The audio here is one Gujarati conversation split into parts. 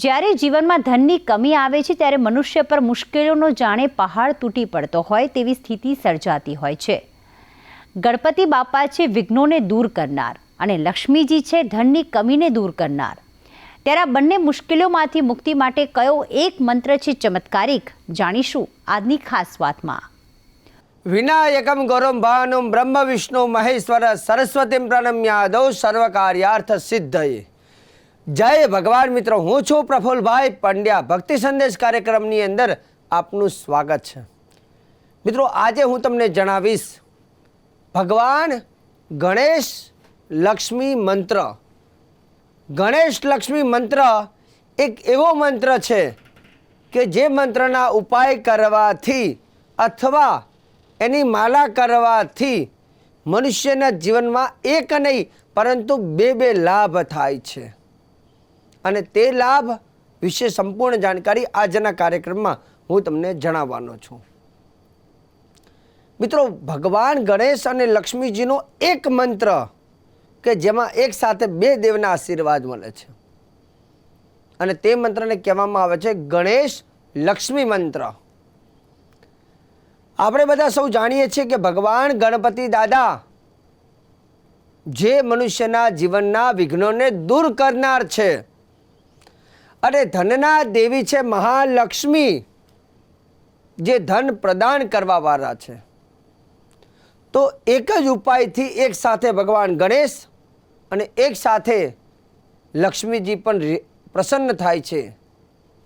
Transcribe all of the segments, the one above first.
જ્યારે જીવનમાં ધનની કમી આવે છે, ત્યારે મનુષ્ય પર મુશ્કેલીઓનો જાણે પહાડ તૂટી પડતો હોય તેવી સ્થિતિ સર્જાતી હોય છે. ગણપતિ બાપા છે, વિઘ્નોને દૂર કરનાર અને લક્ષ્મીજી છે, ધનની કમીને દૂર કરનાર. ત્યારે આ બંને મુશ્કેલીઓમાંથી મુક્તિ માટે કયો એક મંત્ર છે ચમત્કારિક, જાણીશું આજની ખાસ વાતમાં. વિનાયકમ ગૌરમ ભાનુમ બ્રહ્મ વિષ્ણુ મહેશ્વર, સરસ્વતીમ પ્રણમ્યાદૌ સર્વકાર્યાર્થ સિદ્ધયે. જય ભગવાન મિત્રો, હું છું પ્રફુલભાઈ પંડ્યા. ભક્તિ સંદેશ કાર્યક્રમની અંદર આપનું સ્વાગત છે. મિત્રો, આજે હું તમને જણાવીશ, ભગવાન ગણેશ લક્ષ્મી મંત્ર. ગણેશ લક્ષ્મી મંત્ર એક એવો મંત્ર છે કે જે મંત્રના ઉપાય કરવાથી અથવા એની માલા કરવાથી મનુષ્યના જીવનમાં એક નહીં, પરંતુ બે બે લાભ થાય છે. અને તે લાભ વિશે સંપૂર્ણ જાણકારી આજના કાર્યક્રમમાં હું તમને જણાવવાનો છું. મિત્રો, ભગવાન ગણેશ અને લક્ષ્મીજીનો એક મંત્ર કે જેમાં એક સાથે બે દેવના આશીર્વાદ મળે છે. અને તે મંત્રને કહેવામાં આવે છે ગણેશ લક્ષ્મી મંત્ર. આપણે બધા સૌ જાણીએ છીએ કે ભગવાન ગણપતિ દાદા જે મનુષ્યના જીવનના વિઘ્નોને દૂર કરનાર છે. અને ધનના દેવી છે મહાલક્ષ્મી, જે ધન પ્રદાન કરવાવાળા છે. તો એક જ ઉપાયથી એક સાથે ભગવાન ગણેશ અને એક સાથે લક્ષ્મીજી પણ પ્રસન્ન થાય છે,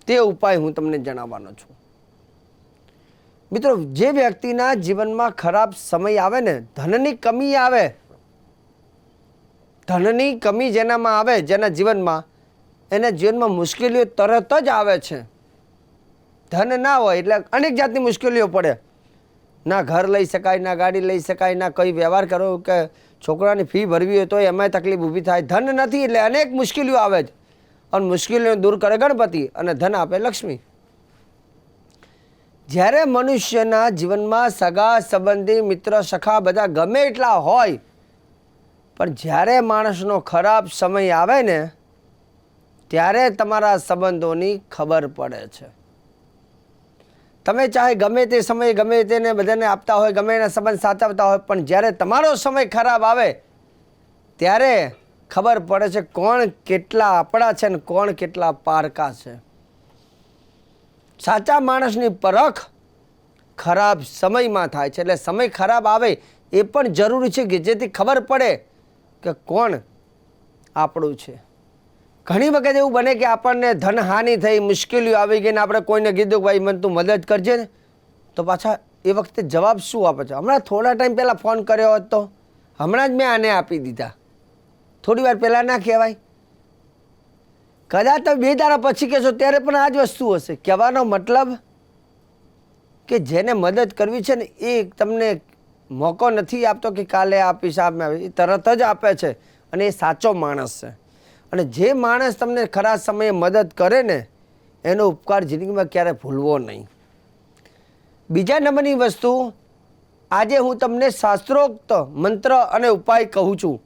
તે ઉપાય હું તમને જણાવવાનો છું. મિત્રો, જે વ્યક્તિના જીવનમાં ખરાબ સમય આવે ને, ધનની કમી આવે, ધનની કમી જેનામાં આવે, જેના જીવનમાં એના જીવનમાં મુશ્કેલીઓ તરત જ આવે છે. ધન ના હોય એટલે અનેક જાતની મુશ્કેલીઓ પડે. ના ઘર લઈ શકાય, ના ગાડી લઈ શકાય, ના કંઈ વ્યવહાર કરવો કે છોકરાની ફી ભરવી હોય તો એમાંય તકલીફ ઊભી થાય. ધન નથી એટલે અનેક મુશ્કેલીઓ આવે જ. અને મુશ્કેલીઓ દૂર કરે ગણપતિ અને ધન આપે લક્ષ્મી. જ્યારે મનુષ્યના જીવનમાં સગા સંબંધી, મિત્ર, સખા બધા ગમે એટલા હોય, પણ જ્યારે માણસનો ખરાબ સમય આવે ને ત્યારે તમારા સંબંધોની ખબર પડે છે. તમે ચાહે ગમે તે સમયે ગમે તેને બધાને આપતા હોય, ગમે એના સંબંધ સાચવતા હોય, પણ જ્યારે તમારો સમય ખરાબ આવે, ત્યારે ખબર પડે છે કોણ કેટલા આપણા છે ને કોણ કેટલા પારકા છે. સાચા માણસની પરખ ખરાબ સમયમાં થાય છે. એટલે સમય ખરાબ આવે એ પણ જરૂરી છે કે જેથી ખબર પડે કે કોણ આપણું છે. ઘણી વખત એવું બને કે આપણને ધનહાનિ થઈ, મુશ્કેલીઓ આવી ગઈ ને આપણે કોઈને કીધું કે ભાઈ, મને તું મદદ કરજે ને. તો પાછા એ વખતે જવાબ શું આપે છે? હમણાં થોડા ટાઈમ પહેલાં ફોન કર્યો હોત. હમણાં જ મેં આને આપી દીધા. થોડી વાર પહેલાં ના કહેવાય. કદાચ તમે બે દાડા પછી કહેશો, ત્યારે પણ આ જ વસ્તુ હશે. કહેવાનો મતલબ કે જેને મદદ કરવી છે ને, એ તમને મોકો નથી આપતો કે કાલે આપીશ આપ. એ તરત જ આપે છે અને એ સાચો માણસ છે. અને જે માણસ તમને ખરા સમયે મદદ કરે ને, એનો ઉપકાર જિંદગીમાં ક્યારે ભૂલવો નહીં. બીજા નંબરની વસ્તુ, આજે હું તમને શાસ્ત્રોક્ત મંત્ર અને ઉપાય કહું છું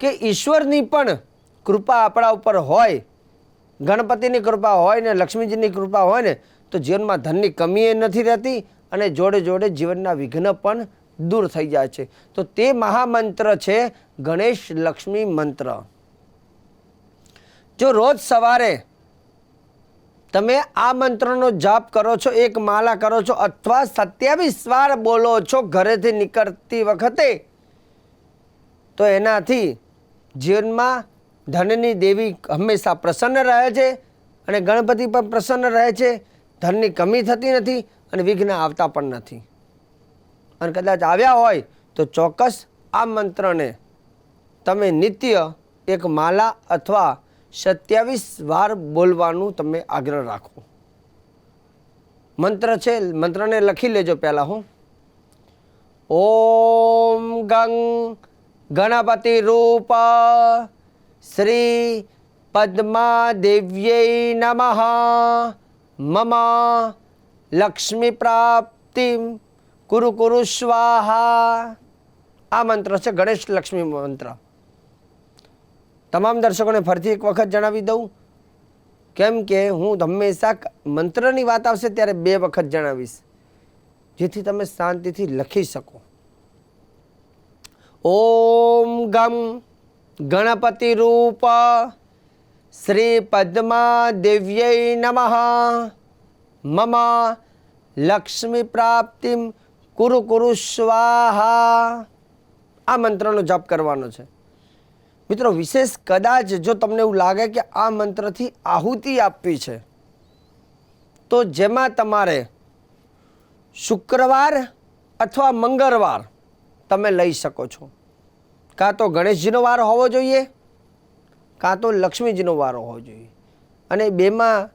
કે ઈશ્વરની પણ કૃપા આપણા ઉપર હોય, ગણપતિની કૃપા હોય ને લક્ષ્મીજીની કૃપા હોય ને, તો જીવનમાં ધનની કમી એ નથી રહેતી અને જોડે જોડે જીવનના વિઘ્ન પણ દૂર થઈ જાય છે. તો તે મહામંત્ર છે ગણેશ લક્ષ્મી મંત્ર. જો રોજ સવારે તમે આ મંત્રનો જાપ કરો છો, એક માલા કરો છો, અથવા સત્યાવીસ વાર બોલો છો ઘરેથી નીકળતી વખતે, તો એનાથી જીવનમાં ધનની દેવી હંમેશા પ્રસન્ન રહે છે અને ગણપતિ પણ પ્રસન્ન રહે છે. ધનની કમી થતી નથી અને વિઘ્ન આવતા પણ નથી. અને કદાચ આવ્યા હોય તો ચોક્કસ આ મંત્રને તમે નિત્ય એક માલા અથવા સત્યાવીસ વાર બોલવાનું તમે આગ્રહ રાખો. મંત્ર છે, મંત્રને લખી લેજો પહેલાં હું. ઓમ ગંગ ગણપતિ રૂપ શ્રી પદ્મા દેવ્યೈ નમઃ. મમ લક્ષ્મી પ્રાપ્તિ. કુરુ કુરુ સ્વાહા. આ મંત્ર છે ગણેશ લક્ષ્મી મંત્ર. તમામ દર્શકોને ફરીથી એક વખત જણાવી દઉં. કેમ કે હું હંમેશા મંત્રની વાત આવશે ત્યારે બે વખત જણાવીશ. જેથી તમે શાંતિથી લખી શકો. ઓમ ગમ ગણપતિ રૂપ શ્રી પદ્મા દિવ્ય નમઃ. મમ લક્ષ્મી પ્રાપ્તિમ કુરુ કુરુ સ્વાહા. આ મંત્રનો જપ કરવાનો છે. મિત્રો, વિશેષ કદાચ જો તમને એવું લાગે કે આ મંત્રથી આહુતિ આપવી છે, તો જેમાં તમારે શુક્રવાર અથવા મંગળવાર તમે લઈ શકો છો. કાં તો ગણેશજીનો વાર હોવો જોઈએ, કાં તો લક્ષ્મીજીનો વાર હોવો જોઈએ. અને બેમાં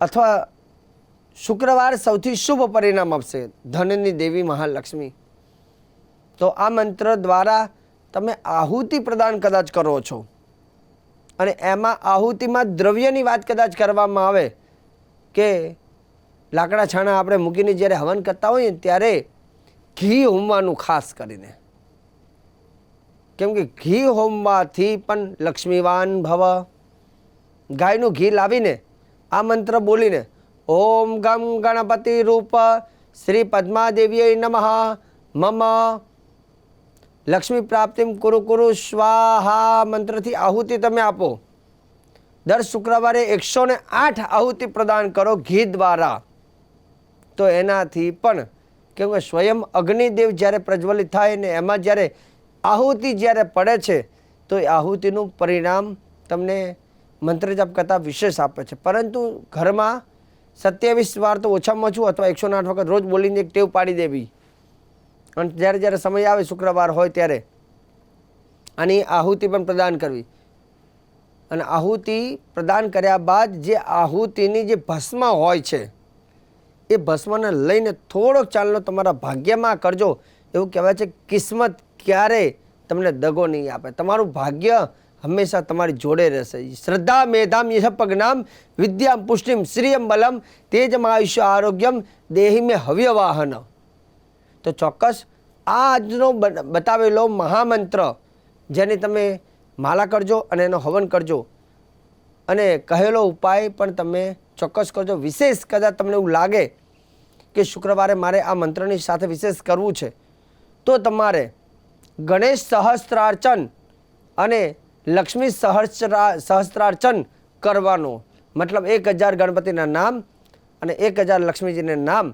અથવા શુક્રવાર સૌથી શુભ પરિણામ આપશે ધનની દેવી મહાલક્ષ્મી. તો આ મંત્ર દ્વારા તમે આહુતિ પ્રદાન કદાચ કરો છો. અને એમાં આહુતિમાં દ્રવ્યની વાત કદાચ કરવામાં આવે કે લાકડા છાણા આપણે મૂકીને જ્યારે હવન કરતા હોઈએ ત્યારે ઘી હોમવાનું ખાસ કરીને. કેમ કે ઘી હોમવાથી પણ લક્ષ્મીવાન ભવ. ગાયનું ઘી લાવીને આ મંત્ર બોલીને, ઓમ ગમ ગણપતિ રૂપ શ્રી પદ્માદેવીય નમઃ, મમ લક્ષ્મી પ્રાપ્તિમ કુરુ કુરુ સ્વાહા મંત્રથી આહુતિ તમે આપો. દર શુક્રવારે એકસો ને આઠ આહુતિ પ્રદાન કરો ઘી દ્વારા. તો એનાથી પણ કેમ કે સ્વયં અગ્નિદેવ જ્યારે પ્રજ્વલિત થાય ને એમાં જ્યારે આહુતિ જ્યારે પડે છે, તો એ આહુતિનું પરિણામ તમને મંત્ર જપ કરતાં વિશેષ આપે છે. પરંતુ ઘરમાં સત્યાવીસ વાર તો ઓછામાં ઓછું અથવા એકસો આઠ વખત રોજ બોલીને એક ટેવ પાડી દેવી. અને જ્યારે જ્યારે સમય આવે શુક્રવાર હોય ત્યારે. આની આહુતિ પણ પ્રદાન કરવી. અને આહુતિ પ્રદાન કર્યા બાદ જે આહુતિની જે ભસ્મ હોય છે, એ ભસ્મને લઈને થોડોક ચાલનો તમારા ભાગ્યમાં કરજો. એવું કહેવાય છે, કિસ્મત ક્યારે તમને દગો નહીં આપે. તમારું ભાગ્ય હંમેશા તમારી જોડે રહેશે. શ્રદ્ધા મેધામ યશ પગનામ વિદ્યામ પુષ્ટિમ શ્રીયમ બલમ તેજમ આયુષ્ય આરોગ્યમ દેહી મેં હવ્ય વાહન તો ચોક્કસ આ આજનો બતાવેલો મહામંત્ર, જેની તમે માલા કરજો અને એનો હવન કરજો. અને કહેલો ઉપાય પણ તમે ચોક્કસ કરજો. વિશેષ કદાચ તમને એવું લાગે કે શુક્રવારે મારે આ મંત્રની સાથે વિશેષ કરવું છે, તો તમારે ગણેશ સહસ્ત્રાર્ચન અને લક્ષ્મી સહસ્ત્રા, સહસ્ત્રાર્ચન કરવાનું. મતલબ એક હજાર ગણપતિના નામ અને એક હજાર લક્ષ્મીજીના નામ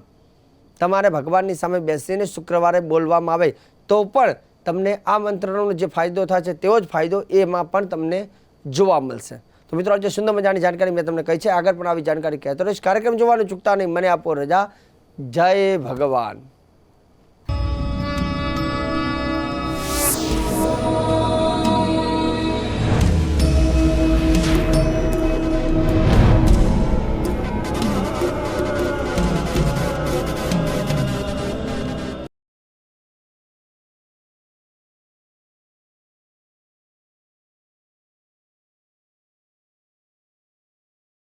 તમારે ભગવાનની સામે બેસીને શુક્રવારે બોલવામાં આવે તો પણ તમને આ મંત્રનો જે ફાયદો થાય છે તેવો જ ફાયદો એમાં પણ તમને જોવા મળશે. તો મિત્રો, આજે સુંદર મજાની જાણકારી મેં તમને કહી છે. આગળ પણ આવી જાણકારી કહેતો રહીશ. કાર્યક્રમ જોવાનું ચૂકતા નહીં. મને આપો રજા. જય ભગવાન.